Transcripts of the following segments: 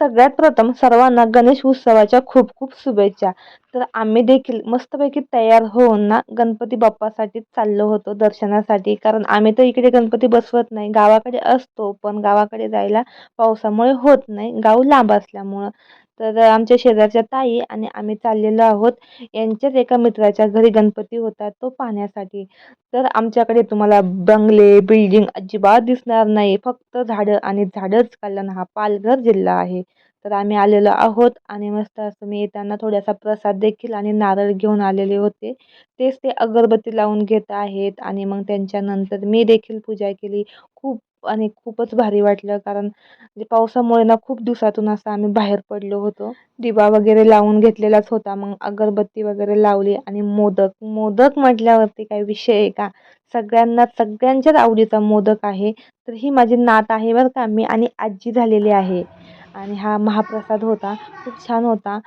सगळ्यात प्रथम सर्वांना गणेश उत्सवाच्या खूप खूप शुभेच्छा. तर आम्ही देखील मस्तपैकी तयार होऊन ना गणपती बाप्पासाठी चाललो होतो दर्शनासाठी. कारण आम्ही तर इकडे गणपती बसवत नाही. गावाकडे असतो पण गावाकडे जायला पावसामुळे होत नाही. गाव लांब असल्यामुळं. तर आमच्या शेजारच्या ताई आणि आम्ही चाललेलो आहोत. यांच्याच एका मित्राच्या घरी गणपती होता तो पाहण्यासाठी. तर आमच्याकडे तुम्हाला बंगले बिल्डिंग अजिबात दिसणार नाही. फक्त झाडं आणि झाडंच कारण हा पालघर जिल्हा आहे. तर आम्ही आलेलो आहोत आणि मस्त असं मी येताना थोडासा प्रसाद देखील आणि नारळ घेऊन आलेले होते. तेच ते अगरबत्ती लावून घेत आहेत आणि मग त्यांच्यानंतर मी देखील पूजा केली. खूप आणि खूपच भारी वाटलं. कारण म्हणजे पावसामुळे ना खूप दिवसातून असं आम्ही बाहेर पडलो होतो. दिवा वगैरे लावून घेतलेलाच होता. मग अगरबत्ती वगैरे लावली आणि मोदक. मोदक म्हटल्यावरती काही विषय आहे का? सगळ्यांना सगळ्यांच्याच आवडीचा मोदक आहे. तर ही माझी नात आहे बरं का मी आणि आजी झालेली आहे. आणि हा महाप्रसाद होता. खूप छान होता.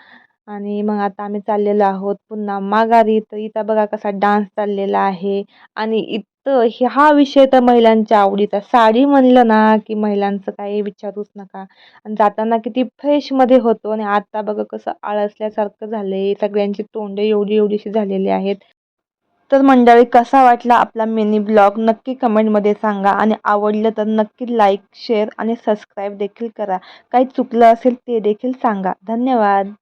आणि मग आता आम्ही चाललेलो आहोत पुन्हा माघारी. तर इथं बघा कसा डान्स चाललेला आहे. आणि इथं हा विषय तर महिलांच्या आवडीचा. साडी म्हणलं ना की महिलांचं काही विचारूच नका. आणि जाताना किती फ्रेशमध्ये होतो. आणि आता बघा कसं आळसल्यासारखं झालं आहे सगळ्यांची तोंडे एवढी एवढीशी झालेली आहेत. तर मंडळी कसा वाटला आपला मिनी ब्लॉग नक्की कमेंटमध्ये सांगा. आणि आवडलं तर नक्की लाईक शेअर आणि सबस्क्राईब देखील करा. काही चुकलं असेल ते देखील सांगा. धन्यवाद.